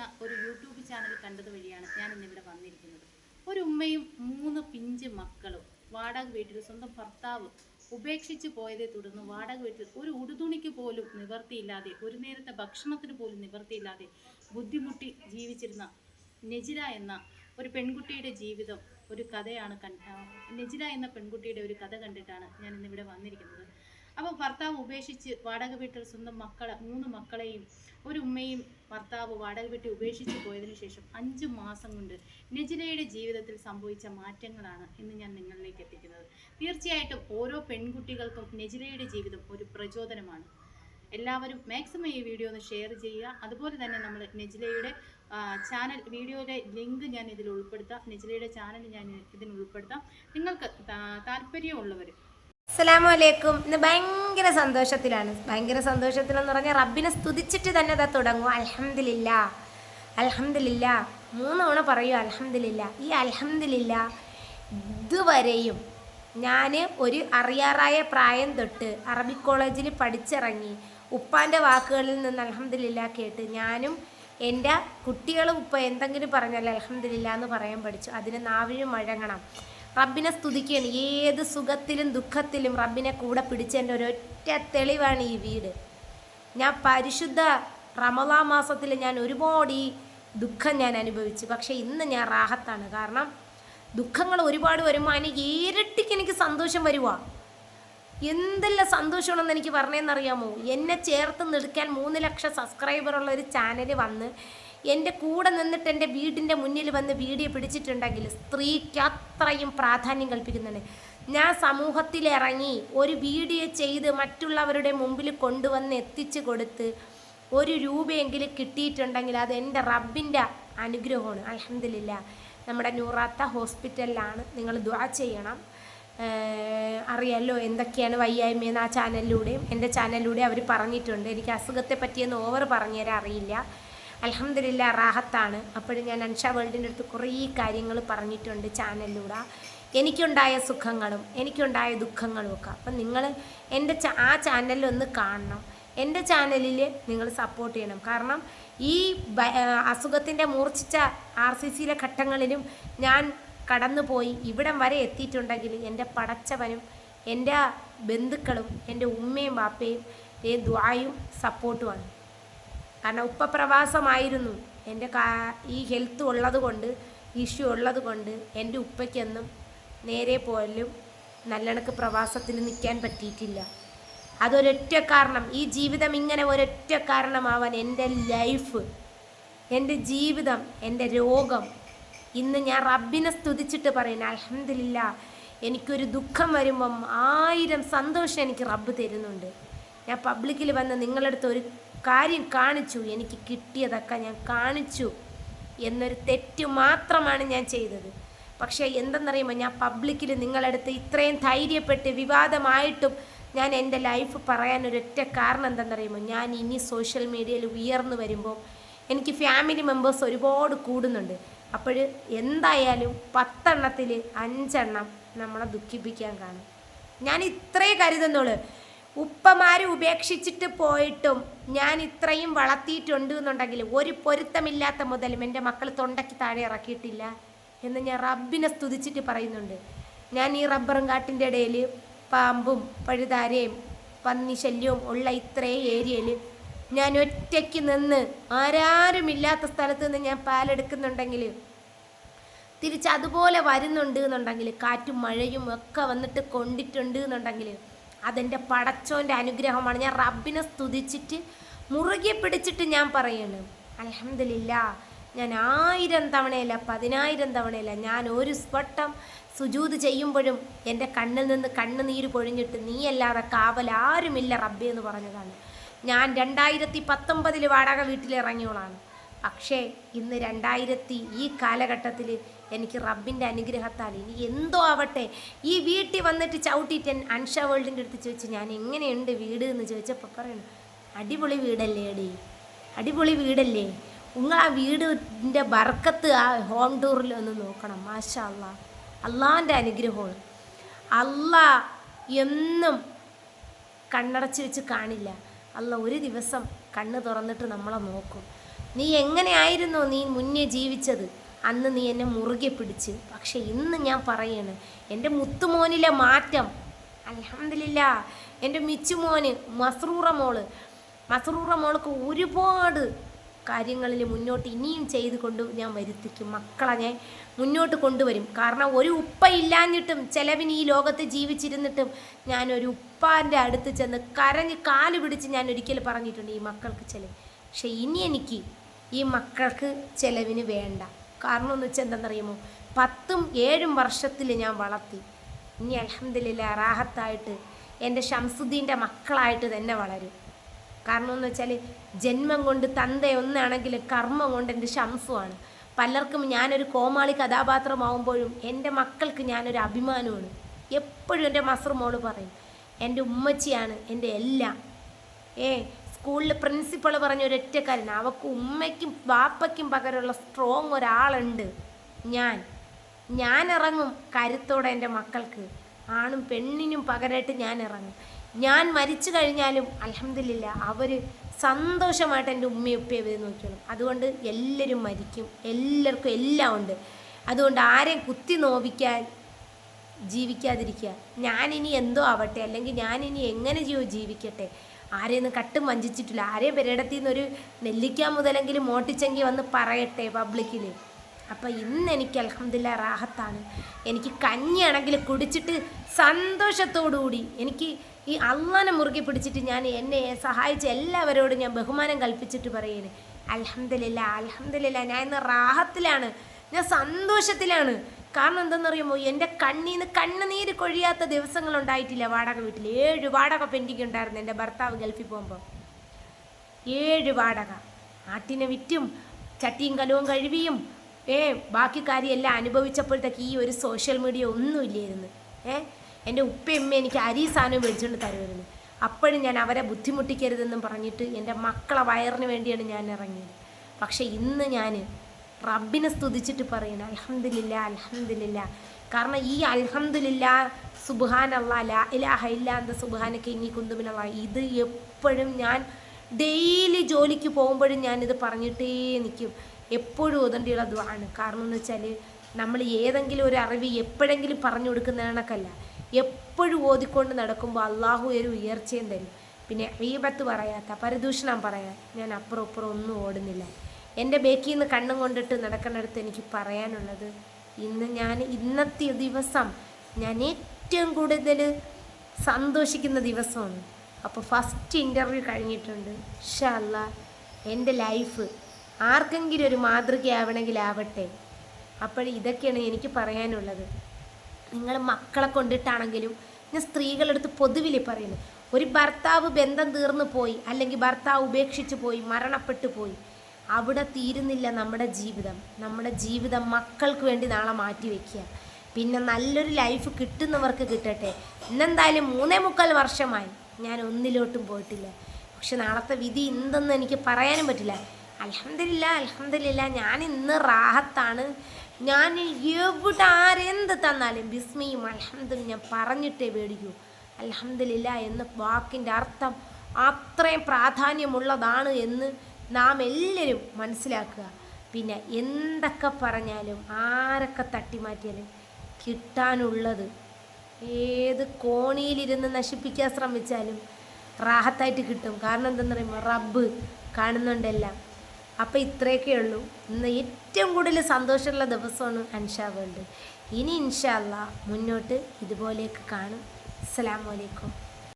എന്ന ഒരു YouTube channel കണ്ടത് വഴിയാണ് ഞാൻ ഇന്നിവിടെ വന്നിരിക്കുന്നത്. ഒരു ഉമ്മയും മൂന്ന് പിഞ്ച് മക്കളും വാടക വീട്ടിൽ സ്വന്തം ഭർത്താവ് ഉപേക്ഷിച്ച് പോയതെ തുടർന്ന് വാടക വീട്ടിൽ ഒരു ഉടുതുണിക്ക് പോലും നിവർത്തിയില്ലാതെ ഒരു നേരത്തെ ഭക്ഷണത്തിന് പോലും നിവർത്തിയില്ലാതെ ബുദ്ധിമുട്ടി ജീവിച്ചിരുന്ന നെജില എന്ന ഒരു പെൺകുട്ടിയുടെ ജീവിതം ഒരു കഥയാണ് കണ്ട നെജില എന്ന പെൺകുട്ടിയുടെ ഒരു കഥ കണ്ടിട്ടാണ് ഞാൻ ഇന്നിവിടെ വന്നിരിക്കുന്നത്. അപ്പോൾ ഭർത്താവ് ഉപേക്ഷിച്ച് വാടക വീട്ടിൽ സ്വന്തം മക്കളെ മൂന്ന് മക്കളെയും ഒരു ഉമ്മയും ഭർത്താവ് വാടക വീട്ടിൽ ഉപേക്ഷിച്ച് പോയതിനു ശേഷം അഞ്ച് മാസം കൊണ്ട് നെജിലയുടെ ജീവിതത്തിൽ സംഭവിച്ച മാറ്റങ്ങളാണ് ഇന്ന് ഞാൻ നിങ്ങളിലേക്ക് എത്തിക്കുന്നത്. തീർച്ചയായിട്ടും ഓരോ പെൺകുട്ടികൾക്കും നെജിലയുടെ ജീവിതം ഒരു പ്രചോദനമാണ്. എല്ലാവരും മാക്സിമം ഈ വീഡിയോ ഒന്ന് ഷെയർ ചെയ്യുക. അതുപോലെ തന്നെ നമ്മൾ നെജിലയുടെ ചാനൽ വീഡിയോയുടെ ലിങ്ക് ഞാൻ ഇതിൽ ഉൾപ്പെടുത്താം. നെജിലയുടെ ചാനൽ ഞാൻ ഇതിൽ ഉൾപ്പെടുത്താം. നിങ്ങൾക്ക് താല്പര്യമുള്ളവർ അസ്സലാമു അലൈക്കും ഇന്ന് ഭയങ്കര സന്തോഷത്തിലാണ്. ഭയങ്കര സന്തോഷത്തിലെന്ന് പറഞ്ഞാൽ റബ്ബിനെ സ്തുതിച്ചിട്ട് തന്നെ അതാ തുടങ്ങും. അലഹമില്ല അലഹമില്ല മൂന്ന് തവണ പറയൂ അലഹമില്ല ഈ അലഹമില്ല ഇതുവരെയും ഞാൻ ഒരു അറിയാറായ പ്രായം തൊട്ട് അറബി കോളേജിൽ പഠിച്ചിറങ്ങി ഉപ്പാന്റെ വാക്കുകളിൽ നിന്ന് അലഹമില്ല കേട്ട് ഞാനും എന്റെ കുട്ടികളും ഉപ്പ എന്തെങ്കിലും പറഞ്ഞാൽ അലഹമില്ല എന്ന് പറയാൻ പഠിച്ചു. അതിന് നാവിഴും വഴങ്ങണം റബ്ബിനെ സ്തുതിക്കുകയാണ്. ഏത് സുഖത്തിലും ദുഃഖത്തിലും റബ്ബിനെ കൂടെ പിടിച്ചതിന്റെ ഒരൊറ്റ തെളിവാണ് ഈ വീട്. ഞാൻ പരിശുദ്ധ റമലാ മാസത്തിൽ ഞാൻ ഒരുപാട് ഈ ദുഃഖം ഞാൻ അനുഭവിച്ചു. പക്ഷേ ഇന്ന് ഞാൻ റാഹത്താണ്. കാരണം ദുഃഖങ്ങൾ ഒരുപാട് വരുമ്പോൾ അതിന് ഇരട്ടിക്ക് എനിക്ക് സന്തോഷം വരുവാ. എന്തെല്ലാം സന്തോഷമാണെന്ന് എനിക്ക് പറഞ്ഞതെന്നറിയാമോ എന്നെ ചേർത്ത് നിൽക്കാൻ മൂന്ന് ലക്ഷം സബ്സ്ക്രൈബറുള്ള ഒരു ചാനൽ വന്ന് എന്റെ കൂടെ നിന്നിട്ട് എന്റെ വീടിന്റെ മുന്നിൽ വന്ന് വീഡിയോ പിടിച്ചിട്ടുണ്ടെങ്കിൽ സ്ത്രീക്ക് അത്രയും പ്രാധാന്യം കൽപ്പിക്കുന്നുണ്ട്. ഞാൻ സമൂഹത്തിലിറങ്ങി ഒരു വീഡിയോ ചെയ്ത് മറ്റുള്ളവരുടെ മുമ്പിൽ കൊണ്ടുവന്ന് എത്തിച്ചു കൊടുത്ത് ഒരു രൂപയെങ്കിലും കിട്ടിയിട്ടുണ്ടെങ്കിൽ അത് എന്റെ റബ്ബിന്റെ അനുഗ്രഹമാണ്. അലഹമില്ല നമ്മുടെ നൂറാത്ത ഹോസ്പിറ്റലിലാണ് നിങ്ങൾ ദ്വാ ചെയ്യണം. അറിയാമല്ലോ എന്തൊക്കെയാണ് വയ്യായ്മയെന്ന് ആ ചാനലിലൂടെയും എന്റെ ചാനലിലൂടെ അവർ പറഞ്ഞിട്ടുണ്ട്. എനിക്ക് അസുഖത്തെ പറ്റിയൊന്നും ഓവർ പറഞ്ഞുതരാൻ അറിയില്ല. അലഹമില്ല റാഹത്താണ്. അപ്പോഴും ഞാൻ അൻഷ വേൾഡിന്റെ അടുത്ത് കുറേ കാര്യങ്ങൾ പറഞ്ഞിട്ടുണ്ട് ചാനലിലൂടെ. എനിക്കുണ്ടായ സുഖങ്ങളും എനിക്കുണ്ടായ ദുഃഖങ്ങളും ഒക്കെ. അപ്പം നിങ്ങൾ എന്റെ ആ ചാനലിൽ ഒന്ന് കാണണം. എന്റെ ചാനലിൽ നിങ്ങൾ സപ്പോർട്ട് ചെയ്യണം. കാരണം ഈ അസുഖത്തിന്റെ മൂർച്ഛിച്ച ആർ സി സിയിലെ ഘട്ടങ്ങളിലും ഞാൻ കടന്നുപോയി ഇവിടം വരെ എത്തിയിട്ടുണ്ടെങ്കിൽ എന്റെ പടച്ചവനും എന്റെ ബന്ധുക്കളും എന്റെ ഉമ്മയും ബാപ്പയും ദ്വായും സപ്പോർട്ടുമാണ്. കാരണം ഉപ്പ പ്രവാസമായിരുന്നു. എന്റെ കാ ഈ ഹെൽത്ത് ഉള്ളത് കൊണ്ട് ഇഷ്യൂ ഉള്ളത് കൊണ്ട് എന്റെ ഉപ്പയ്ക്കെന്നും നേരെ പോലും നല്ലണക്ക് പ്രവാസത്തിൽ നിൽക്കാൻ പറ്റിയിട്ടില്ല. അതൊരൊറ്റ കാരണം ഈ ജീവിതം ഇങ്ങനെ ഒരൊറ്റ കാരണമാവാൻ എന്റെ ലൈഫ് എന്റെ ജീവിതം എന്റെ രോഗം ഇന്ന് ഞാൻ റബ്ബിനെ സ്തുതിച്ചിട്ട് പറയുന്നു അലഹമില്ല എനിക്കൊരു ദുഃഖം വരുമ്പം ആയിരം സന്തോഷം എനിക്ക് റബ്ബ് തരുന്നുണ്ട്. ഞാൻ പബ്ലിക്കിൽ വന്ന് നിങ്ങളടുത്ത് ഒരു കാര്യം കാണിച്ചു എനിക്ക് കിട്ടിയതൊക്കെ ഞാൻ കാണിച്ചു എന്നൊരു തെറ്റ് മാത്രമാണ് ഞാൻ ചെയ്തത്. പക്ഷേ എന്തെന്നറിയുമ്പോൾ ഞാൻ പബ്ലിക്കിൽ നിങ്ങളെടുത്ത് ഇത്രയും ധൈര്യപ്പെട്ട് വിവാദമായിട്ടും ഞാൻ എന്റെ ലൈഫ് പറയാൻ ഒരൊറ്റ കാരണം എന്തെന്നറിയുമ്പോൾ ഞാൻ ഇനി സോഷ്യൽ മീഡിയയിൽ ഉയർന്നു വരുമ്പോൾ എനിക്ക് ഫാമിലി മെമ്പേഴ്സ് ഒരുപാട് കൂടുന്നുണ്ട്. അപ്പോൾ എന്തായാലും പത്തെണ്ണത്തിൽ അഞ്ചെണ്ണം നമ്മളെ ദുഃഖിപ്പിക്കാൻ കാണും. ഞാൻ ഇത്രേ കരുതുന്നുള്ളൂ. ഉപ്പമാർ ഉപേക്ഷിച്ചിട്ട് പോയിട്ടും ഞാൻ ഇത്രയും വളർത്തിയിട്ടുണ്ട് എന്നുണ്ടെങ്കിൽ ഒരു പൊരുത്തമില്ലാത്ത മുതലും എന്റെ മക്കൾ തൊണ്ടയ്ക്ക് താഴെ ഇറക്കിയിട്ടില്ല എന്ന് ഞാൻ റബ്ബിനെ സ്തുതിച്ചിട്ട് പറയുന്നുണ്ട്. ഞാൻ ഈ റബ്ബറും കാട്ടിന്റെ ഇടയിൽ പാമ്പും പഴുതാരയും പന്നി ശല്യവും ഉള്ള ഇത്രയും ഏരിയയിൽ ഞാൻ ഒറ്റയ്ക്ക് നിന്ന് ആരാരും ഇല്ലാത്ത സ്ഥലത്ത് നിന്ന് ഞാൻ പാലെടുക്കുന്നുണ്ടെങ്കിൽ തിരിച്ച് അതുപോലെ വരുന്നുണ്ട് എന്നുണ്ടെങ്കിൽ കാറ്റും മഴയും ഒക്കെ വന്നിട്ട് കൊണ്ടിട്ടുണ്ട് എന്നുണ്ടെങ്കിൽ അതെന്റെ പടച്ചോന്റെ അനുഗ്രഹമാണ്. ഞാൻ റബ്ബിനെ സ്തുതിച്ചിട്ട് മുറുകെ പിടിച്ചിട്ട് ഞാൻ പറയണം അലഹമില്ല ഞാൻ ആയിരം തവണയല്ല പതിനായിരം തവണയല്ല ഞാൻ ഒരു വട്ടം സുജൂത് ചെയ്യുമ്പോഴും എന്റെ കണ്ണിൽ നിന്ന് കണ്ണുനീര് പൊഴിഞ്ഞിട്ട് നീയല്ലാതെ കാവൽ ആരുമില്ല റബ്ബി എന്ന് പറഞ്ഞതാണ്. ഞാൻ രണ്ടായിരത്തി പത്തൊമ്പതിൽ വാടക വീട്ടിലിറങ്ങിയോളാണ് പക്ഷേ ഇന്ന് രണ്ടായിരത്തി ഈ കാലഘട്ടത്തിൽ എനിക്ക് റബ്ബിന്റെ അനുഗ്രഹത്താൽ ഇനി എന്തോ ആവട്ടെ. ഈ വീട്ടിൽ വന്നിട്ട് ചവിട്ടിയിട്ട് അൻഷ വേൾഡിന്റെ അടുത്ത് ചോദിച്ചു ഞാൻ എങ്ങനെയുണ്ട് വീട്? എന്ന് ചോദിച്ചപ്പോൾ പറയണം അടിപൊളി വീടല്ലേ എടി അടിപൊളി വീടല്ലേ. നിങ്ങൾ ആ വീടിന്റെ ബർക്കത്ത് ആ ഹോം ടൂറിൽ ഒന്ന് നോക്കണം മാഷാ അള്ളാ അള്ളാന്റെ അനുഗ്രഹമാണ്. അല്ല എന്നും കണ്ണടച്ച് വെച്ച് കാണില്ല. അല്ല ഒരു ദിവസം കണ്ണ് തുറന്നിട്ട് നമ്മളെ നോക്കും. നീ എങ്ങനെയായിരുന്നു നീ മുന്നേ ജീവിച്ചത്? അന്ന് നീ എന്നെ മുറുകെ പിടിച്ച്. പക്ഷെ ഇന്ന് ഞാൻ പറയാണ് എന്റെ മുത്തുമോനിലെ മാറ്റം അലഹമില്ല എന്റെ മിച്ചുമോന് മസ്രൂറ മോൾ. മസ്രൂറ മോൾക്ക് ഒരുപാട് കാര്യങ്ങളിൽ മുന്നോട്ട് ഇനിയും ചെയ്ത് കൊണ്ട് ഞാൻ വരുത്തിക്കും. മക്കളെ ഞാൻ മുന്നോട്ട് കൊണ്ടുവരും. കാരണം ഒരു ഉപ്പ ഇല്ലാഞ്ഞിട്ടും ചിലവിന് ഈ ലോകത്ത് ജീവിച്ചിരുന്നിട്ടും ഞാനൊരു ഉപ്പാന്റെ അടുത്ത് ചെന്ന് കരഞ്ഞ് കാൽ പിടിച്ച് ഞാൻ ഒരിക്കൽ പറഞ്ഞിട്ടുണ്ട് ഈ മക്കൾക്ക് ചില പക്ഷെ ഇനി എനിക്ക് ഈ മക്കൾക്ക് ചിലവിന് വേണ്ട. കാരണം എന്ന് വെച്ചാൽ എന്തെന്നറിയുമോ പത്തും ഏഴും വർഷത്തിൽ ഞാൻ വളർത്തി. ഇനി അലഹമില്ല റാഹത്തായിട്ട് എന്റെ ഷംസുദ്ദീന്റെ മക്കളായിട്ട് തന്നെ വളരും. കാരണം എന്ന് വെച്ചാൽ ജന്മം കൊണ്ട് തന്ത ഒന്നാണെങ്കിൽ കർമ്മം കൊണ്ട് എന്റെ ഷംസുമാണ് പലർക്കും ഞാനൊരു കോമാളി കഥാപാത്രമാവുമ്പോഴും എന്റെ മക്കൾക്ക് ഞാനൊരു അഭിമാനമാണ്. എപ്പോഴും എന്റെ മസർ മോൾ പറയും എന്റെ ഉമ്മച്ചിയാണ് എന്റെ എല്ലാം. ഏ സ്കൂളിൽ പ്രിൻസിപ്പൾ പറഞ്ഞ ഒരൊറ്റ ഒറ്റക്കാരൻ അവക്ക് ഉമ്മയ്ക്കും വാപ്പയ്ക്കും പകരമുള്ള സ്ട്രോങ് ഒരാളുണ്ട്. ഞാൻ. ഞാൻ ഇറങ്ങും കരുത്തോടെ എന്റെ മക്കൾക്ക്. ആണും പെണ്ണിനും പകരമായിട്ട് ഞാൻ ഇറങ്ങും. ഞാൻ മരിച്ചു കഴിഞ്ഞാലും അലഹമില്ല അവർ സന്തോഷമായിട്ട് എന്റെ ഉമ്മയും ഉപ്പയും അവർ നോക്കിയോളും അതുകൊണ്ട് എല്ലാവരും മരിക്കും. എല്ലാവർക്കും എല്ലാം ഉണ്ട്. അതുകൊണ്ട് ആരെയും കുത്തി നോവിക്കാൻ ജീവിക്കാതിരിക്കുക. ഞാനിനി എന്തോ ആവട്ടെ? അല്ലെങ്കിൽ ഞാനിനി എങ്ങനെ ജീവ ജീവിക്കട്ടെ? ആരെയൊന്നും കട്ടും വഞ്ചിച്ചിട്ടില്ല. ആരെയും പെരയിടത്തിൽ നിന്നൊരു നെല്ലിക്ക മുതലെങ്കിലും മോട്ടിച്ചെങ്കിൽ വന്ന് പറയട്ടെ പബ്ലിക്കിൽ അപ്പോൾ ഇന്ന് എനിക്ക് അലഹമില്ല റാഹത്താണ്. എനിക്ക് കഞ്ഞിയാണെങ്കിൽ കുടിച്ചിട്ട് സന്തോഷത്തോടുകൂടി എനിക്ക് ഈ അള്ളാനെ മുറുകെ പിടിച്ചിട്ട് ഞാൻ എന്നെ സഹായിച്ച എല്ലാവരോടും ഞാൻ ബഹുമാനം കൽപ്പിച്ചിട്ട് പറയുന്നത് അലഹമില്ല അലഹമില്ല ഞാൻ ഇന്ന് റാഹത്തിലാണ്. ഞാൻ സന്തോഷത്തിലാണ്. കാരണം എന്തെന്നറിയുമോ എന്റെ കണ്ണീന്ന് കണ്ണുനീര് കൊഴിയാത്ത ദിവസങ്ങൾ ഉണ്ടായിട്ടില്ല വാടക വീട്ടിൽ. ഏഴ് വാടക പെൻഡിങ് ഉണ്ടായിരുന്നു എന്റെ ഭർത്താവ് ഗൾഫിൽ പോകുമ്പോൾ ഏഴ് വാടക. ആട്ടിനെ വിറ്റും ചട്ടിയും കലവും കഴുകിയും ഏ ബാക്കി കാര്യമെല്ലാം അനുഭവിച്ചപ്പോഴത്തേക്ക് ഈ ഒരു സോഷ്യൽ മീഡിയ ഒന്നുമില്ലായിരുന്നു. ഏ എന്റെ ഉപ്പയമ്മ എനിക്ക് അരി സാധനം മേടിച്ചുകൊണ്ട് തരുമായിരുന്നു അപ്പോഴും ഞാൻ അവരെ ബുദ്ധിമുട്ടിക്കരുതെന്നും പറഞ്ഞിട്ട് എന്റെ മക്കളെ വയറിന് വേണ്ടിയാണ് ഞാൻ ഇറങ്ങിയത്. പക്ഷേ ഇന്ന് ഞാൻ റബ്ബിനെ സ്തുതിച്ചിട്ട് പറയണം അൽഹംദുലില്ല അൽഹംദുലില്ല. കാരണം ഈ അൽഹംദുലില്ല സുബാനല്ല ലാ ഇലാഹ ഇല്ല എന്ത സുബാനൊക്കെ ഇനി കുന്തുമിനുള്ള ഇത് എപ്പോഴും ഞാൻ ഡെയിലി ജോലിക്ക് പോകുമ്പോഴും ഞാനിത് പറഞ്ഞിട്ടേ നിൽക്കും എപ്പോഴും ഓതേണ്ടിയുള്ള ആണ്. കാരണം എന്ന് വെച്ചാൽ നമ്മൾ ഏതെങ്കിലും ഒരു അറിവ് എപ്പോഴെങ്കിലും പറഞ്ഞു കൊടുക്കുന്ന കണക്കല്ല. എപ്പോഴും ഓതിക്കൊണ്ട് നടക്കുമ്പോൾ അള്ളാഹു ഒരു ഉയർച്ചയും തരും. പിന്നെ ഈബത്ത് പറയാത്ത പരദൂഷണം പറയാൻ ഞാൻ അപ്പുറം ഇപ്പുറം ഒന്നും ഓടുന്നില്ല. എന്റെ ബേക്കിൽ നിന്ന് കണ്ണും കൊണ്ടിട്ട് നടക്കുന്നിടത്ത് എനിക്ക് പറയാനുള്ളത് ഇന്ന് ഞാൻ ഇന്നത്തെ ദിവസം ഞാൻ ഏറ്റവും കൂടുതൽ സന്തോഷിക്കുന്ന ദിവസമാണ്. അപ്പോൾ ഫസ്റ്റ് ഇന്റർവ്യൂ കഴിഞ്ഞിട്ടുണ്ട്. ഷല്ല എന്റെ ലൈഫ് ആർക്കെങ്കിലും ഒരു മാതൃകയാവണമെങ്കിൽ ആവട്ടെ. അപ്പോൾ ഇതൊക്കെയാണ് എനിക്ക് പറയാനുള്ളത്. നിങ്ങൾ മക്കളെ കൊണ്ടിട്ടാണെങ്കിലും ഞാൻ സ്ത്രീകളെടുത്ത് പൊതുവിൽ പറയുന്നു. ഒരു ഭർത്താവ് ബന്ധം തീർന്നു പോയി അല്ലെങ്കിൽ ഭർത്താവ് ഉപേക്ഷിച്ച് പോയി മരണപ്പെട്ടു പോയി. അവിടെ തീരുന്നില്ല നമ്മുടെ ജീവിതം. നമ്മുടെ ജീവിതം മക്കൾക്ക് വേണ്ടി നാളെ മാറ്റി വയ്ക്കുക പിന്നെ നല്ലൊരു ലൈഫ് കിട്ടുന്നവർക്ക് കിട്ടട്ടെ. ഇന്നെന്തായാലും മൂന്നേ മുക്കാൽ വർഷമായി. ഞാൻ ഒന്നിലോട്ടും പോയിട്ടില്ല. പക്ഷെ നാളത്തെ വിധി എന്തെന്ന് എനിക്ക് പറയാനും പറ്റില്ല. അലഹമില്ല അലഹമില്ല ഞാൻ ഇന്ന് റാഹത്താണ്. ഞാൻ എവിടെ ആരെന്ത് തന്നാലും ബിസ്മയും അലഹമ്മദും ഞാൻ പറഞ്ഞിട്ടേ മേടിക്കൂ അലഹമില്ല എന്ന വാക്കിന്റെ അർത്ഥം അത്രയും പ്രാധാന്യമുള്ളതാണ് എന്ന് നാം എല്ലാവരും മനസ്സിലാക്കുക. പിന്നെ എന്തൊക്കെ പറഞ്ഞാലും ആരൊക്കെ തട്ടിമാറ്റിയാലും കിട്ടാനുള്ളത് ഏത് കോണിയിലിരുന്ന് നശിപ്പിക്കാൻ ശ്രമിച്ചാലും റാഹത്തായിട്ട് കിട്ടും. കാരണം എന്തെന്ന് പറയുമ്പോൾ റബ്ബ് കാണുന്നുണ്ടെല്ലാം. അപ്പോൾ ഇത്രയൊക്കെ ഉള്ളൂ. ഇന്ന് ഏറ്റവും കൂടുതൽ സന്തോഷമുള്ള ദിവസമാണ് അൻഷാ വേൾഡ്. ഇനി ഇൻഷാല്ല മുന്നോട്ട് ഇതുപോലെയൊക്കെ കാണും. അസ്സാം അലൈക്കും.